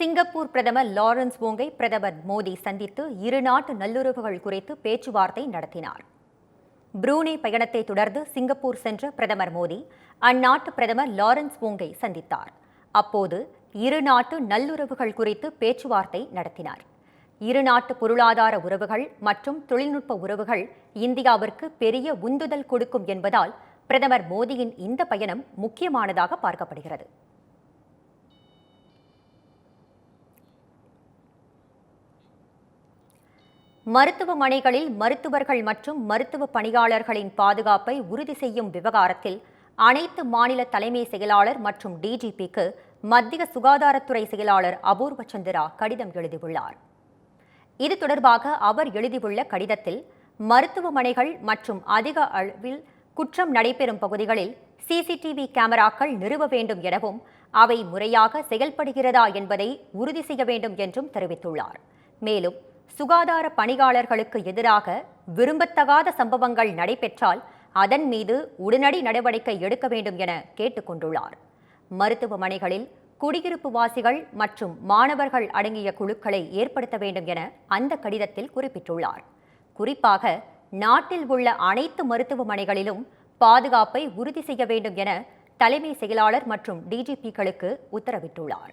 Singapore பிரதமர் Lawrence வோங்கை பிரதமர் மோடி சந்தித்து இரு நாட்டு நல்லுறவுகள் குறித்து பேச்சுவார்த்தை நடத்தினார். புரூனே பயணத்தை தொடர்ந்து சிங்கப்பூர் சென்ற பிரதமர் மோடி அந்நாட்டு பிரதமர் லாரன்ஸ் வோங்கை சந்தித்தார். அப்போது இரு நாட்டு நல்லுறவுகள் குறித்து பேச்சுவார்த்தை நடத்தினார். இரு நாட்டு பொருளாதார உறவுகள் மற்றும் தொழில்நுட்ப உறவுகள் இந்தியாவிற்கு பெரிய உந்துதல் கொடுக்கும் என்பதால் பிரதமர் மோடியின் இந்த பயணம் முக்கியமானதாக பார்க்கப்படுகிறது. மருத்துவமனைகளில் மருத்துவர்கள் மற்றும் மருத்துவ பணியாளர்களின் பாதுகாப்பை உறுதி செய்யும் விவகாரத்தில் அனைத்து மாநில தலைமை செயலாளர் மற்றும் டிஜிபிக்கு மத்திய சுகாதாரத்துறை செயலாளர் அபூர்வ சந்திரா கடிதம் எழுதியுள்ளார். இது தொடர்பாக அவர் எழுதியுள்ள கடிதத்தில் மருத்துவமனைகள் மற்றும் அதிக அளவில் குற்றம் நடைபெறும் பகுதிகளில் சிசிடிவி கேமராக்கள் நிறுவ வேண்டும் எனவும் அவை முறையாக செயல்படுகிறதா என்பதை உறுதி செய்ய வேண்டும் என்றும் தெரிவித்துள்ளார். மேலும் சுகாதார பணியாளர்களுக்கு எதிராக விரும்பத்தகாத சம்பவங்கள் நடைபெற்றால் அதன் மீது உடனடி நடவடிக்கை எடுக்க வேண்டும் என கேட்டுக்கொண்டுள்ளார் மருத்துவமனைகளில் குடியிருப்பு வாசிகள் மற்றும் மாணவர்கள் அடங்கிய குழுக்களை ஏற்படுத்த வேண்டும் என அந்த கடிதத்தில் குறிப்பிட்டுள்ளார். குறிப்பாக நாட்டில் உள்ள அனைத்து மருத்துவமனைகளிலும் பாதுகாப்பை உறுதி செய்ய வேண்டும் என தலைமை செயலாளர் மற்றும் டிஜிபிக்களுக்கு உத்தரவிட்டுள்ளார்.